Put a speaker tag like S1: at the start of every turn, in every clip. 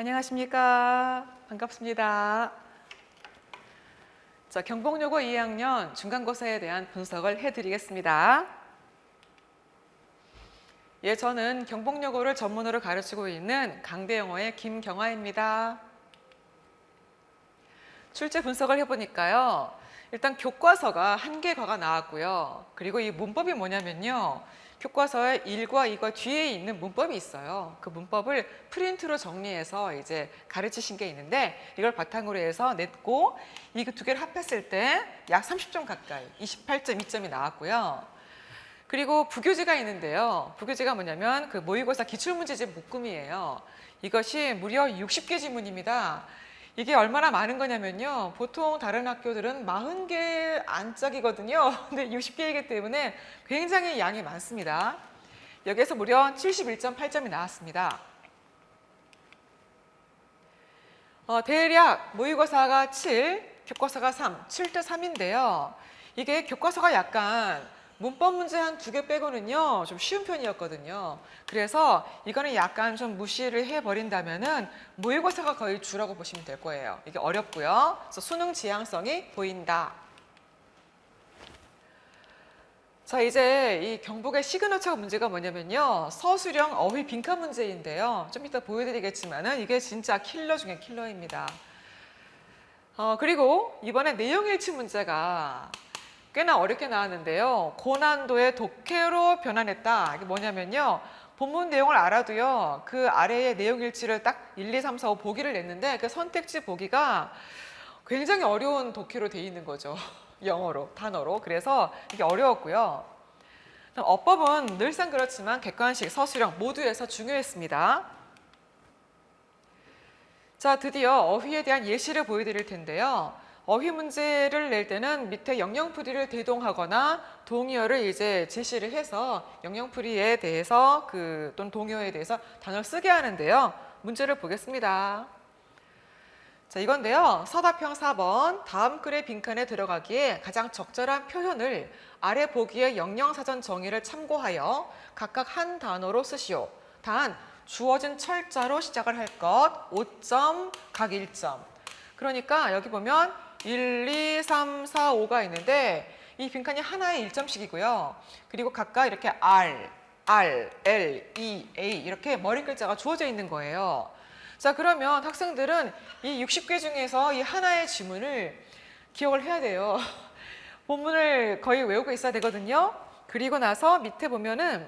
S1: 안녕하십니까. 반갑습니다. 자, 경복여고 2학년 중간고사에 대한 분석을 해드리겠습니다. 예, 저는 경복여고를 전문으로 가르치고 있는 강대영어의 김경아입니다. 출제 분석을 해보니까요. 일단 교과서가 한 개과가 나왔고요. 그리고 이 문법이 뭐냐면요. 교과서에 1과 2과 뒤에 있는 문법이 있어요. 그 문법을 프린트로 정리해서 이제 가르치신 게 있는데 이걸 바탕으로 해서 냈고 이 두 개를 합했을 때 약 30점 가까이 28.2점이 나왔고요. 그리고 부교재가 있는데요. 부교재가 뭐냐면 그 모의고사 기출문제집 묶음이에요. 이것이 무려 60개 지문입니다. 이게 얼마나 많은 거냐면요. 보통 다른 학교들은 40개 안짝이거든요. 근데 60개이기 때문에 굉장히 양이 많습니다. 여기에서 무려 71.8점이 나왔습니다. 어, 대략 모의고사가 7, 교과서가 3, 7대 3인데요. 이게 교과서가 약간 문법 문제 한 두 개 빼고는요 좀 쉬운 편이었거든요. 그래서 이거는 약간 좀 무시를 해버린다면은 모의고사가 거의 주라고 보시면 될 거예요. 이게 어렵고요. 그래서 수능 지향성이 보인다. 자 이제 이 경북의 시그너처 문제가 뭐냐면요 서술형 어휘 빈칸 문제인데요 좀 이따 보여드리겠지만은 이게 진짜 킬러 중에 킬러입니다 어, 그리고 이번에 내용 일치 문제가 꽤나 어렵게 나왔는데요 고난도의 독해로 변환했다 이게 뭐냐면요 본문 내용을 알아도요 그 아래에 내용 일치를 딱 1, 2, 3, 4, 5 보기를 냈는데 그 선택지 보기가 굉장히 어려운 독해로 돼 있는 거죠 영어로 단어로 그래서 이게 어려웠고요. 어법은 늘상 그렇지만 객관식, 서술형 모두에서 중요했습니다. 자 드디어 어휘에 대한 예시를 보여드릴 텐데요. 어휘 문제를 낼 때는 밑에 영영풀이를 대동하거나 동의어를 이제 제시를 해서 영영풀이에 대해서 그 또는 동의어에 대해서 단어를 쓰게 하는데요. 문제를 보겠습니다. 자, 이건데요. 서답형 4번 다음 글의 빈칸에 들어가기에 가장 적절한 표현을 아래 보기의 영영사전 정의를 참고하여 각각 한 단어로 쓰시오. 단 주어진 철자로 시작을 할 것 5점 각 1점. 그러니까 여기 보면 1, 2, 3, 4, 5가 있는데 이 빈칸이 하나에 1점씩이고요. 그리고 각각 이렇게 R, R, L, E, A 이렇게 머리 글자가 주어져 있는 거예요. 자, 그러면 학생들은 이 60개 중에서 이 하나의 지문을 기억을 해야 돼요. 본문을 거의 외우고 있어야 되거든요. 그리고 나서 밑에 보면은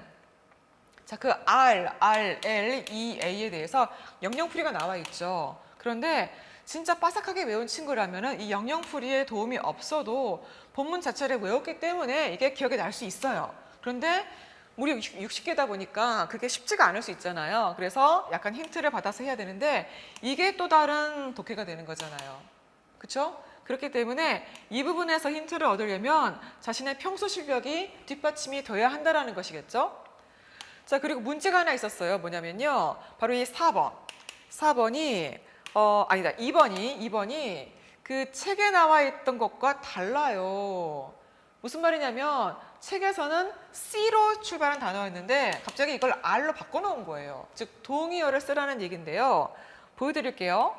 S1: 자, 그 R, R, L, E, A에 대해서 영영풀이가 나와 있죠. 그런데 진짜 빠삭하게 외운 친구라면은 이 영영풀이의 도움이 없어도 본문 자체를 외웠기 때문에 이게 기억에 날 수 있어요. 그런데 무려 60개다 보니까 그게 쉽지가 않을 수 있잖아요. 그래서 약간 힌트를 받아서 해야 되는데 이게 또 다른 독해가 되는 거잖아요. 그렇죠? 그렇기 때문에 이 부분에서 힌트를 얻으려면 자신의 평소 실력이 뒷받침이 돼야 한다라는 것이겠죠? 자, 그리고 문제가 하나 있었어요. 뭐냐면요. 바로 이 4번. 4번이 어, 아니다. 2번이 2번이 그 책에 나와 있던 것과 달라요. 무슨 말이냐면 책에서는 C로 출발한 단어였는데 갑자기 이걸 R로 바꿔놓은 거예요. 즉 동의어를 쓰라는 얘기인데요. 보여드릴게요.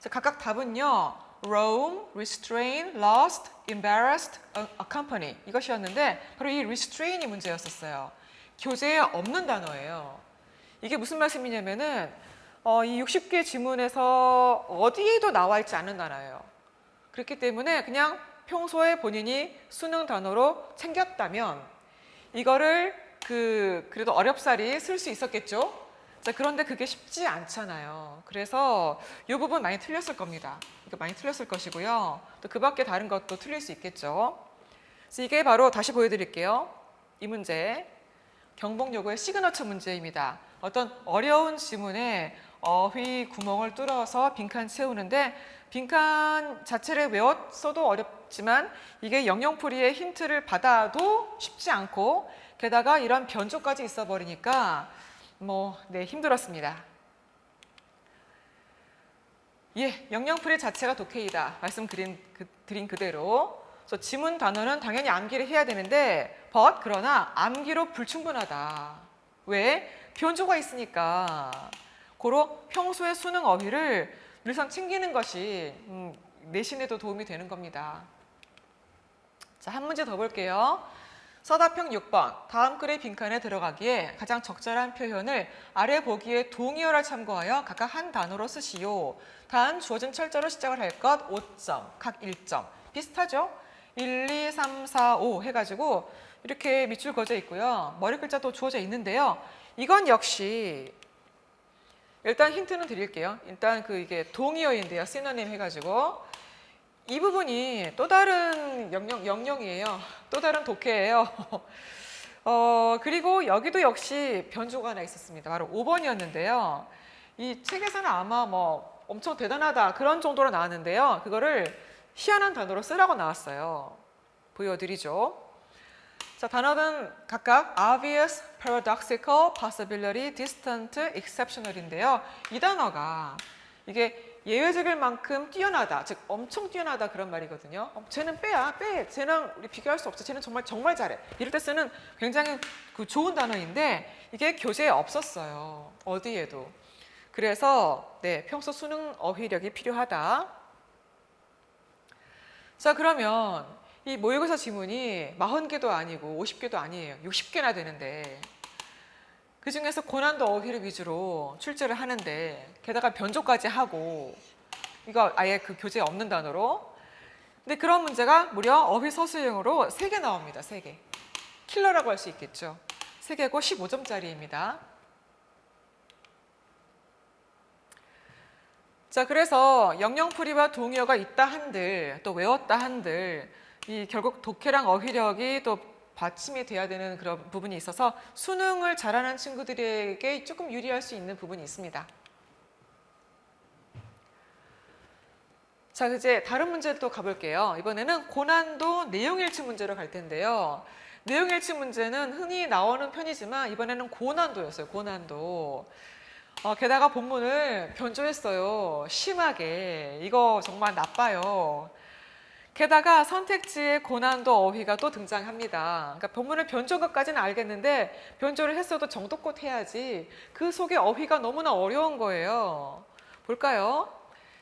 S1: 자, 각각 답은요. roam, restrain, lost, embarrassed, accompany 이것이었는데 바로 이 restrain이 문제였었어요. 교재에 없는 단어예요. 이게 무슨 말씀이냐면은 어, 이 60개 지문에서 어디에도 나와 있지 않은 단어예요. 그렇기 때문에 그냥 평소에 본인이 수능 단어로 챙겼다면 이거를 그 그래도 어렵사리 쓸 수 있었겠죠. 자, 그런데 그게 쉽지 않잖아요. 그래서 이 부분 많이 틀렸을 겁니다. 이거 많이 틀렸을 것이고요. 또 그 밖에 다른 것도 틀릴 수 있겠죠. 그래서 이게 바로 다시 보여드릴게요. 이 문제 경복여고의 시그너처 문제입니다. 어떤 어려운 지문에 어휘 구멍을 뚫어서 빈칸 채우는데 빈칸 자체를 외웠어도 어렵지만 이게 영영풀이의 힌트를 받아도 쉽지 않고 게다가 이런 변조까지 있어 버리니까 뭐 네 힘들었습니다. 예, 영영풀이 자체가 독해이다. 말씀드린 그, 드린 그대로. 그래서 지문 단어는 당연히 암기를 해야 되는데 but 그러나 암기로 불충분하다. 왜? 변조가 있으니까. 고로 평소에 수능 어휘를 늘상 챙기는 것이 음, 내신에도 도움이 되는 겁니다. 자, 한 문제 더 볼게요. 서답형 6번. 다음 글의 빈칸에 들어가기에 가장 적절한 표현을 아래 보기에 동의어를 참고하여 각각 한 단어로 쓰시오. 단 주어진 철자로 시작을 할 것 5점, 각 1점. 비슷하죠? 1, 2, 3, 4, 5 해가지고 이렇게 밑줄 그어져 있고요. 머리 글자도 주어져 있는데요. 이건 역시 일단 힌트는 드릴게요. 일단 그 이게 동의어인데요. 시노님 해가지고 이 부분이 또 다른 영역, 영역이에요. 또 다른 독해예요. 어, 그리고 여기도 역시 변조가 하나 있었습니다. 바로 5번이었는데요. 이 책에서는 아마 뭐 엄청 대단하다 그런 정도로 나왔는데요. 그거를 희한한 단어로 쓰라고 나왔어요. 보여드리죠. 자, 단어는 각각 obvious, paradoxical, possibility, distant, exceptional인데요. 이 단어가 이게 예외적일 만큼 뛰어나다, 즉 엄청 뛰어나다 그런 말이거든요. 어, 쟤는 빼야, 빼. 쟤랑 우리 비교할 수 없어. 쟤는 정말 정말 잘해. 이럴 때 쓰는 굉장히 그 좋은 단어인데 이게 교재에 없었어요. 어디에도. 그래서 네, 평소 수능 어휘력이 필요하다. 자, 그러면 이 모의고사 지문이 40개도 아니고 50개도 아니에요. 60개나 되는데 그 중에서 고난도 어휘를 위주로 출제를 하는데 게다가 변조까지 하고 이거 아예 그 교재에 없는 단어로 근데 그런 문제가 무려 어휘 서술형으로 3개 나옵니다. 3개. 킬러라고 할 수 있겠죠. 3개고 15점짜리입니다. 자, 그래서 영영풀이와 동의어가 있다 한들 또 외웠다 한들 이 결국 독해랑 어휘력이 또 받침이 돼야 되는 그런 부분이 있어서 수능을 잘하는 친구들에게 조금 유리할 수 있는 부분이 있습니다. 자, 이제 다른 문제 또 가볼게요. 이번에는 고난도 내용일치 문제로 갈 텐데요. 내용일치 문제는 흔히 나오는 편이지만 이번에는 고난도였어요. 고난도. 어, 게다가 본문을 변조했어요. 심하게. 이거 정말 나빠요. 게다가 선택지의 고난도 어휘가 또 등장합니다. 그러니까 본문을 변조한 것까지는 알겠는데 변조를 했어도 정도껏 해야지 그 속에 어휘가 너무나 어려운 거예요. 볼까요?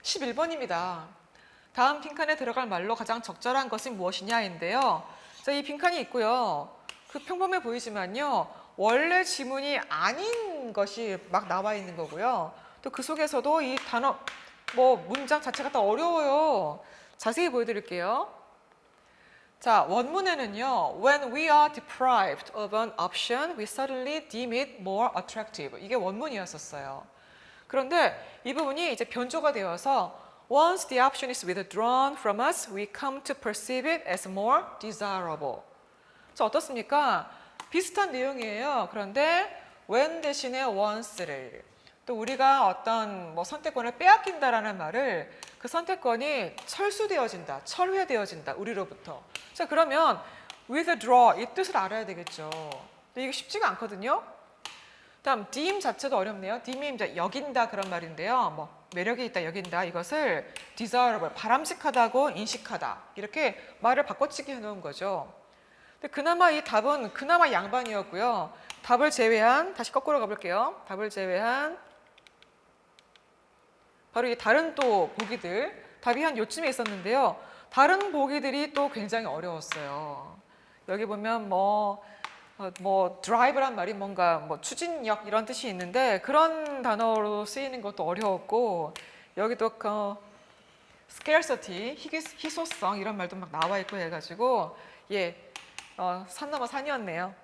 S1: 11번입니다. 다음 빈칸에 들어갈 말로 가장 적절한 것이 무엇이냐인데요. 자, 이 빈칸이 있고요. 그 평범해 보이지만요. 원래 지문이 아닌 것이 막 나와 있는 거고요. 또 그 속에서도 이 단어, 뭐 문장 자체가 다 어려워요. 자세히 보여드릴게요. 자, 원문에는요. When we are deprived of an option, we suddenly deem it more attractive. 이게 원문이었었어요. 그런데 이 부분이 이제 변조가 되어서 Once the option is withdrawn from us, we come to perceive it as more desirable. 자, 어떻습니까? 비슷한 내용이에요. 그런데 when 대신에 once를 또 우리가 어떤 뭐 선택권을 빼앗긴다라는 말을 그 선택권이 철수되어진다, 철회되어진다 우리로부터. 자 그러면 withdraw 이 뜻을 알아야 되겠죠. 근데 이게 쉽지가 않거든요. 다음 deem 자체도 어렵네요. deem이 여긴다 그런 말인데요. 뭐 매력이 있다 여긴다 이것을 desirable 바람직하다고 인식하다 이렇게 말을 바꿔치기 해놓은 거죠. 근데 그나마 이 답은 그나마 양반이었고요. 답을 제외한 다시 거꾸로 가볼게요. 답을 제외한 바로 이 다른 또 보기들 답이 한 요쯤에 있었는데요. 다른 보기들이 또 굉장히 어려웠어요. 여기 보면 뭐, 어, 뭐 드라이브란 말이 뭔가 뭐 추진력 이런 뜻이 있는데 그런 단어로 쓰이는 것도 어려웠고 여기도 그 희귀- 희소성 이런 말도 막 나와 있고 해가지고 예, 어, 산 넘어 산이었네요.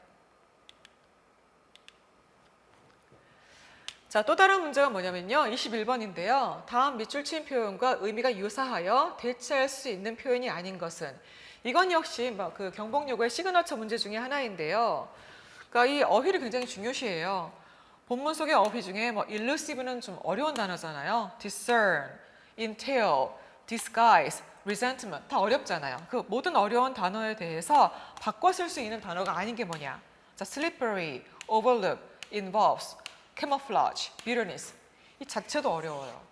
S1: 자, 또 다른 문제가 뭐냐면요. 21번인데요. 다음 밑줄 친 표현과 의미가 유사하여 대체할 수 있는 표현이 아닌 것은 이건 역시 뭐그 경복요구의 시그너처 문제 중에 하나인데요. 그러니까 이 어휘를 굉장히 중요시해요. 본문 속의 어휘 중에 뭐 elusive는 좀 어려운 단어잖아요. discern, entail, disguise, resentment 다 어렵잖아요. 그 모든 어려운 단어에 대해서 바꿔 쓸 수 있는 단어가 아닌 게 뭐냐? 자, slippery, overlook, involves, camouflage, bitterness 이 자체도 어려워요.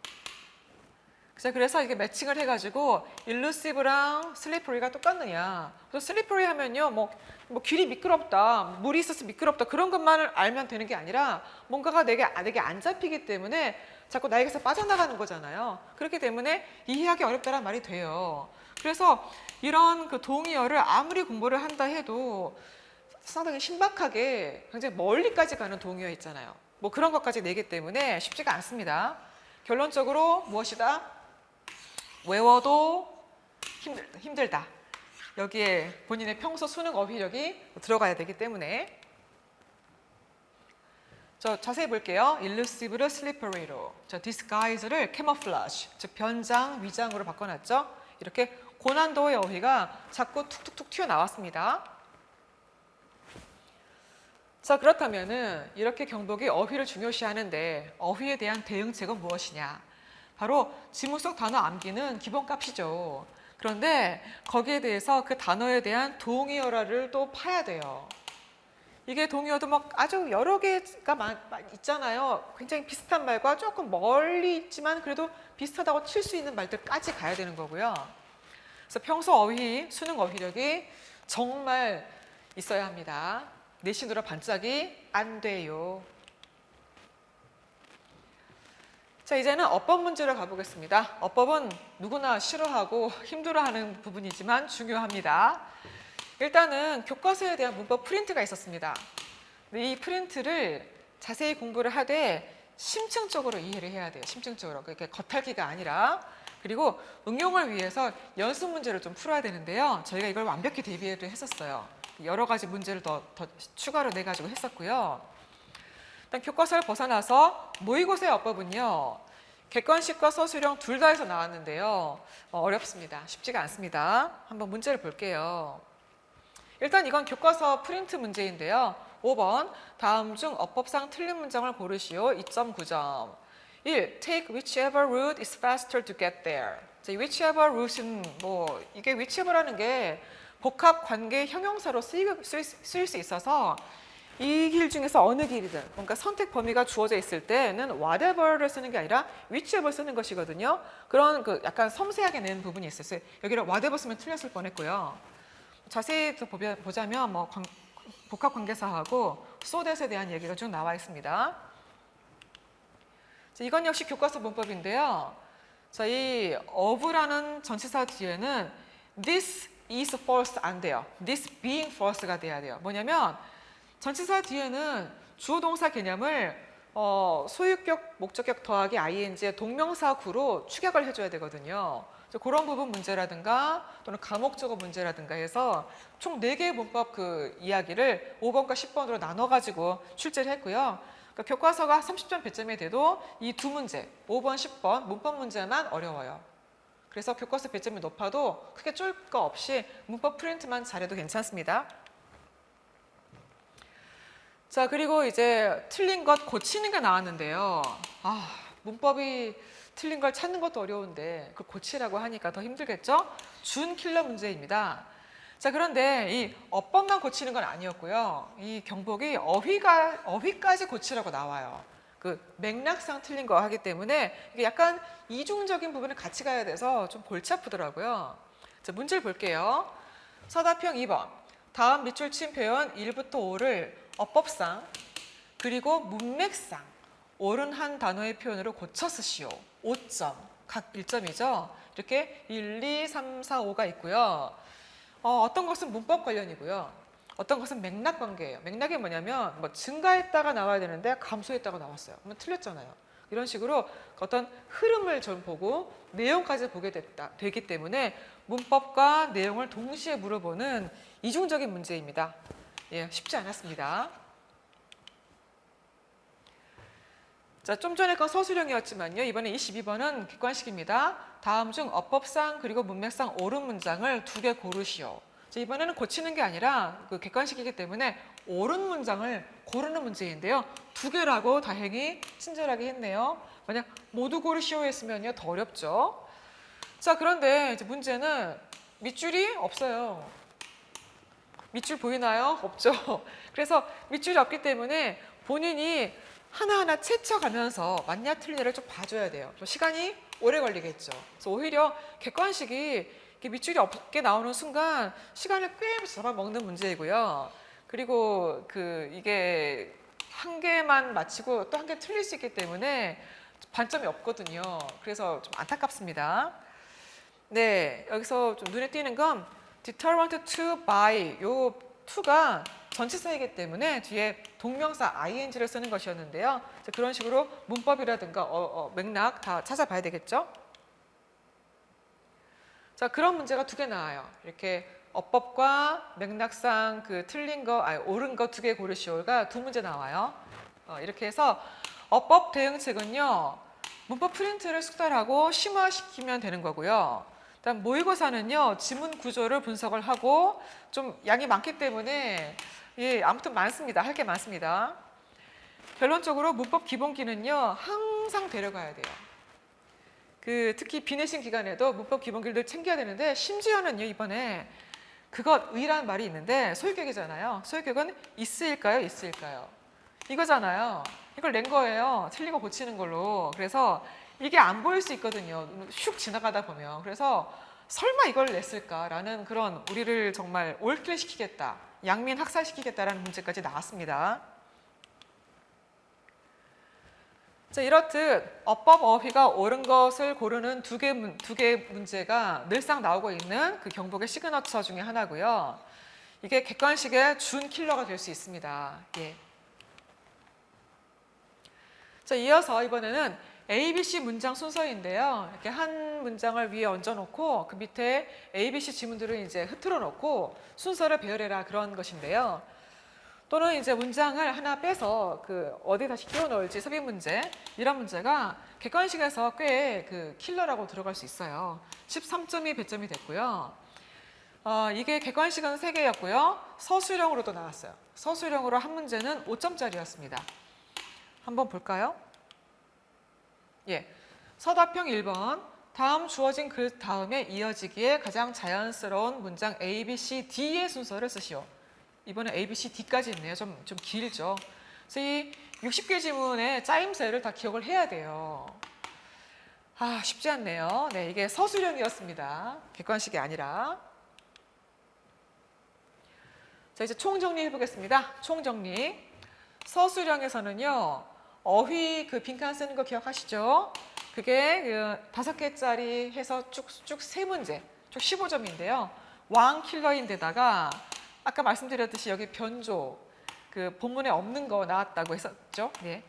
S1: 그래서 그래서 이게 매칭을 해가지고 일루시브랑 슬리퍼리가 똑같느냐. 그래서 슬리퍼리 하면요, 뭐, 뭐 길이 미끄럽다, 물이 있어서 미끄럽다 그런 것만을 알면 되는 게 아니라 뭔가가 내게 내게 안 잡히기 때문에 자꾸 나에게서 빠져나가는 거잖아요. 그렇기 때문에 이해하기 어렵다란 말이 돼요. 그래서 이런 그 동의어를 아무리 공부를 한다 해도 상당히 신박하게 굉장히 멀리까지 가는 동의어 있잖아요. 뭐 그런 것까지 내기 때문에 쉽지가 않습니다. 결론적으로 무엇이다? 외워도 힘들다. 힘들다. 여기에 본인의 평소 수능 어휘력이 들어가야 되기 때문에 저 자세히 볼게요. illusive를 slippery로, 저 disguise를 camouflage, 즉 변장, 위장으로 바꿔놨죠. 이렇게 고난도의 어휘가 자꾸 툭툭툭 튀어나왔습니다. 자 그렇다면은 이렇게 경복이 어휘를 중요시하는데 어휘에 대한 대응책은 무엇이냐? 바로 지문 속 단어 암기는 기본값이죠. 그런데 거기에 대해서 그 단어에 대한 동의어라를 또 파야 돼요. 이게 동의어도 막 아주 여러 개가 있잖아요. 굉장히 비슷한 말과 조금 멀리 있지만 그래도 비슷하다고 칠 수 있는 말들까지 가야 되는 거고요. 그래서 평소 어휘, 수능 어휘력이 정말 있어야 합니다. 내신으로 반짝이 안 돼요. 자, 이제는 어법 문제로 가보겠습니다. 어법은 누구나 싫어하고 힘들어하는 부분이지만 중요합니다. 일단은 교과서에 대한 문법 프린트가 있었습니다. 이 프린트를 자세히 공부를 하되 심층적으로 이해를 해야 돼요. 심층적으로. 그렇게 겉핥기가 아니라. 그리고 응용을 위해서 연습 문제를 좀 풀어야 되는데요. 저희가 이걸 완벽히 대비를 했었어요. 여러 가지 문제를 더, 더 추가로 내 가지고 했었고요. 일단 교과서를 벗어나서 모의고사의 어법은요. 객관식과 서술형 둘 다에서 나왔는데요. 어, 어렵습니다. 쉽지가 않습니다. 한번 문제를 볼게요. 일단 이건 교과서 프린트 문제인데요. 5번 다음 중 어법상 틀린 문장을 고르시오. 2.9점. 1. Take whichever route is faster to get there. whichever route는 뭐 이게 whichever라는 게 복합 관계 형용사로 쓰일, 수 있어서 이 길 중에서 어느 길이든 뭔가 선택 범위가 주어져 있을 때는 whatever를 쓰는 게 아니라 whichever 쓰는 것이거든요. 그런 그 약간 섬세하게 낸 부분이 있었어요. 여기를 whatever 쓰면 틀렸을 뻔했고요. 자세히 보자면 뭐 관- 복합 관계사하고 소댓에 대한 얘기가 쭉 나와 있습니다. 자, 이건 역시 교과서 문법인데요. 자, 이 of라는 전치사 뒤에는 this is first 안 돼요. this being first가 돼야 돼요. 뭐냐면 전치사 뒤에는 주어 동사 개념을 어, 소유격, 목적격 더하기 ing의 동명사구로 축약을 해줘야 되거든요. 그런 부분 문제라든가 또는 가목적어 문제라든가 해서 총 4개의 문법 그 이야기를 5번과 10번으로 나눠가지고 출제를 했고요. 그러니까 교과서가 30점 배점이 돼도 이 두 문제, 5번, 10번 문법 문제만 어려워요. 그래서 교과서 배점이 높아도 크게 쫄 거 없이 문법 프린트만 잘해도 괜찮습니다. 자, 그리고 이제 틀린 것 고치는 게 나왔는데요. 아, 문법이 틀린 걸 찾는 것도 어려운데 그걸 고치라고 하니까 더 힘들겠죠? 준 킬러 문제입니다. 자, 그런데 이 어법만 고치는 건 아니었고요. 이 경복이 어휘가 어휘까지 고치라고 나와요. 그 맥락상 틀린 거 하기 때문에 이게 약간 이중적인 부분을 같이 가야 돼서 좀 골치 아프더라고요. 자, 문제를 볼게요. 서다평 2번. 다음 밑줄 친 표현 1부터 5를 어법상 그리고 문맥상 옳은 한 단어의 표현으로 고쳐 쓰시오. 5점. 각 1점이죠. 이렇게 1, 2, 3, 4, 5가 있고요. 어, 어떤 것은 문법 관련이고요. 어떤 것은 맥락 관계예요. 맥락이 뭐냐면 뭐 증가했다가 나와야 되는데 감소했다가 나왔어요. 그러면 틀렸잖아요. 이런 식으로 어떤 흐름을 좀 보고 내용까지 보게 됐다, 되기 때문에 문법과 내용을 동시에 물어보는 이중적인 문제입니다. 예, 쉽지 않았습니다. 자, 좀 전에 건 서술형이었지만요. 이번에 22번은 객관식입니다. 다음 중 어법상 그리고 문맥상 옳은 문장을 두 개 고르시오. 자, 이번에는 고치는 게 아니라 그 객관식이기 때문에 옳은 문장을 고르는 문제인데요. 두 개라고 다행히 친절하게 했네요. 만약 모두 고르시오 했으면요. 더 어렵죠. 자, 그런데 이제 문제는 밑줄이 없어요. 밑줄 보이나요? 없죠. 그래서 밑줄이 없기 때문에 본인이 하나하나 채쳐가면서 맞냐 틀리냐를 좀 봐줘야 돼요. 좀 시간이 오래 걸리겠죠. 그래서 오히려 객관식이 밑줄이 없게 나오는 순간 시간을 꽤 잡아먹는 문제이고요. 그리고 그 이게 한 개만 맞히고 또 한 개 틀릴 수 있기 때문에 반점이 없거든요. 그래서 좀 안타깝습니다. 네, 여기서 좀 눈에 띄는 건 determined to by 요 to가 전치사이기 때문에 뒤에 동명사 ing를 쓰는 것이었는데요. 자, 그런 식으로 문법이라든가 어, 어, 맥락 다 찾아봐야 되겠죠. 자, 그런 문제가 두 개 나와요. 이렇게 어법과 맥락상 그 틀린 거, 아니 옳은 거 두 개 고르시오가 두 문제 나와요. 어, 이렇게 해서 어법 대응책은요. 문법 프린트를 숙달하고 심화시키면 되는 거고요. 그다음 모의고사는요. 지문 구조를 분석을 하고 좀 양이 많기 때문에 예, 아무튼 많습니다. 할 게 많습니다. 결론적으로 문법 기본기는요. 항상 데려가야 돼요. 그 특히 비 내신 기간에도 문법 기본기를 늘 챙겨야 되는데 심지어는요 이번에 그것 의란 말이 있는데 소유격이잖아요. 소유격은 있을까요, 있을까요? 이거잖아요. 이걸 낸 거예요. 틀린 거 고치는 걸로. 그래서 이게 안 보일 수 있거든요. 슉 지나가다 보면. 그래서 설마 이걸 냈을까라는 그런 우리를 정말 올킬 시키겠다, 양민 학살시키겠다라는 문제까지 나왔습니다. 자, 이렇듯 어법 어휘가 옳은 것을 고르는 두 개 두 개 문제가 늘상 나오고 있는 그 경복의 시그너처 중에 하나고요. 이게 객관식의 준 킬러가 될 수 있습니다. 예. 자, 이어서 이번에는 A, B, C 문장 순서인데요. 이렇게 한 문장을 위에 얹어놓고 그 밑에 A, B, C 지문들을 이제 흐트러 놓고 순서를 배열해라 그런 것인데요. 또는 이제 문장을 하나 빼서 그 어디 다시 끼워 넣을지 섭입 문제 이런 문제가 객관식에서 꽤 그 킬러라고 들어갈 수 있어요. 13점이 배점이 됐고요. 어, 이게 객관식은 3개였고요. 서술형으로도 나왔어요. 서술형으로 한 문제는 5점짜리였습니다. 한번 볼까요? 예. 서답형 1번. 다음 주어진 글 다음에 이어지기에 가장 자연스러운 문장 A, B, C, D의 순서를 쓰시오. 이번에 A, B, C, D까지 있네요. 좀, 좀 길죠. 그래서 이 60개 지문의 짜임새를 다 기억을 해야 돼요. 아, 쉽지 않네요. 네, 이게 서술형이었습니다. 객관식이 아니라. 자, 이제 총정리 해 보겠습니다. 총정리. 서술형에서는요, 어휘 그 빈칸 쓰는 거 기억하시죠? 그게 그 다섯 개짜리 해서 쭉쭉 세 문제, 쭉 15점인데요. 왕 킬러인데다가 아까 말씀드렸듯이 여기 변조, 그 본문에 없는 거 나왔다고 했었죠? 네.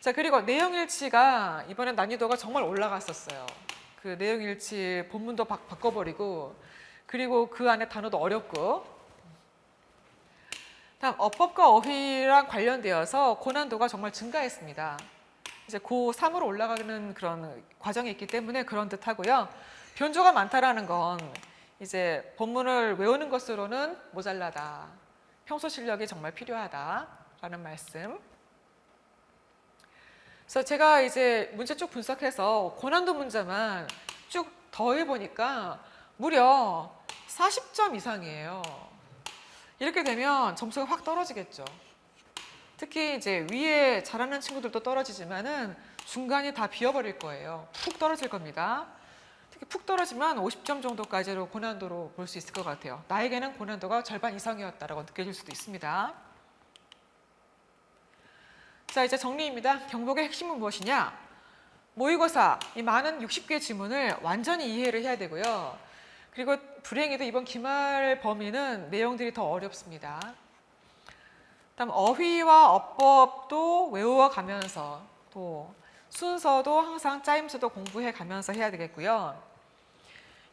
S1: 자, 그리고 내용일치가 이번엔 난이도가 정말 올라갔었어요. 그 내용일치 본문도 바, 바꿔버리고, 그리고 그 안에 단어도 어렵고, 다음 어법과 어휘랑 관련되어서 고난도가 정말 증가했습니다. 이제 고3으로 올라가는 그런 과정이 있기 때문에 그런 듯 하고요. 변조가 많다라는 건 이제 본문을 외우는 것으로는 모자라다. 평소 실력이 정말 필요하다라는 말씀. 그래서 제가 이제 문제 쭉 분석해서 고난도 문제만 쭉 더해 보니까 무려 40점 이상이에요. 이렇게 되면 점수가 확 떨어지겠죠. 특히 이제 위에 잘하는 친구들도 떨어지지만은 중간이 다 비어버릴 거예요. 푹 떨어질 겁니다. 특히 푹 떨어지면 50점 정도까지로 고난도로 볼 수 있을 것 같아요. 나에게는 고난도가 절반 이상이었다라고 느껴질 수도 있습니다. 자, 이제 정리입니다. 경복의 핵심은 무엇이냐? 모의고사, 이 많은 60개 지문을 완전히 이해를 해야 되고요. 그리고 불행히도 이번 기말 범위는 내용들이 더 어렵습니다. 다음 어휘와 어법도 외워 가면서 또 순서도 항상 짜임새도 공부해 가면서 해야 되겠고요.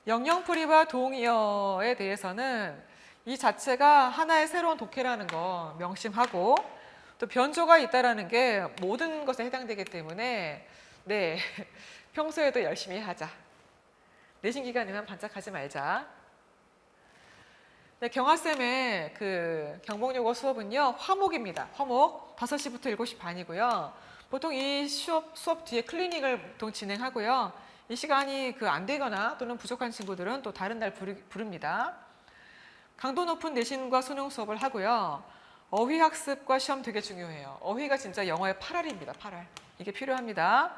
S1: 영영풀이와 동의어에 대해서는 이 자체가 하나의 새로운 독해라는 거 명심하고 또 변조가 있다라는 게 모든 것에 해당되기 때문에 네 평소에도 열심히 하자. 내신 기간이면 반짝하지 말자. 네, 경화쌤의 그 경복요고 수업은요, 화목입니다. 화목 5시부터 7시 반이고요. 보통 이 수업, 수업 뒤에 클리닉을 보통 진행하고요. 이 시간이 그 안 되거나 또는 부족한 친구들은 또 다른 날 부릅니다. 강도 높은 내신과 수능 수업을 하고요. 어휘 학습과 시험 되게 중요해요. 어휘가 진짜 영어의 8알입니다. 8알. 이게 필요합니다.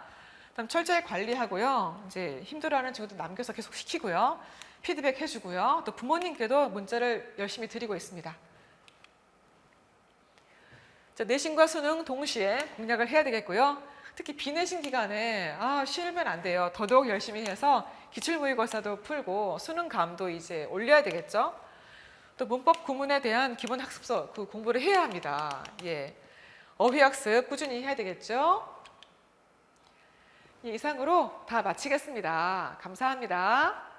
S1: 그다음 철저히 관리하고요. 이제 힘들어하는 친구들 남겨서 계속 시키고요. 피드백 해주고요. 또 부모님께도 문자를 열심히 드리고 있습니다. 자, 내신과 수능 동시에 공략을 해야 되겠고요. 특히 비내신 기간에 아, 쉬면 안 돼요. 더더욱 열심히 해서 기출모의고사도 풀고 수능 감도 이제 올려야 되겠죠. 또 문법 구문에 대한 기본 학습서 그 공부를 해야 합니다. 예. 어휘 학습 꾸준히 해야 되겠죠. 예, 이상으로 다 마치겠습니다. 감사합니다.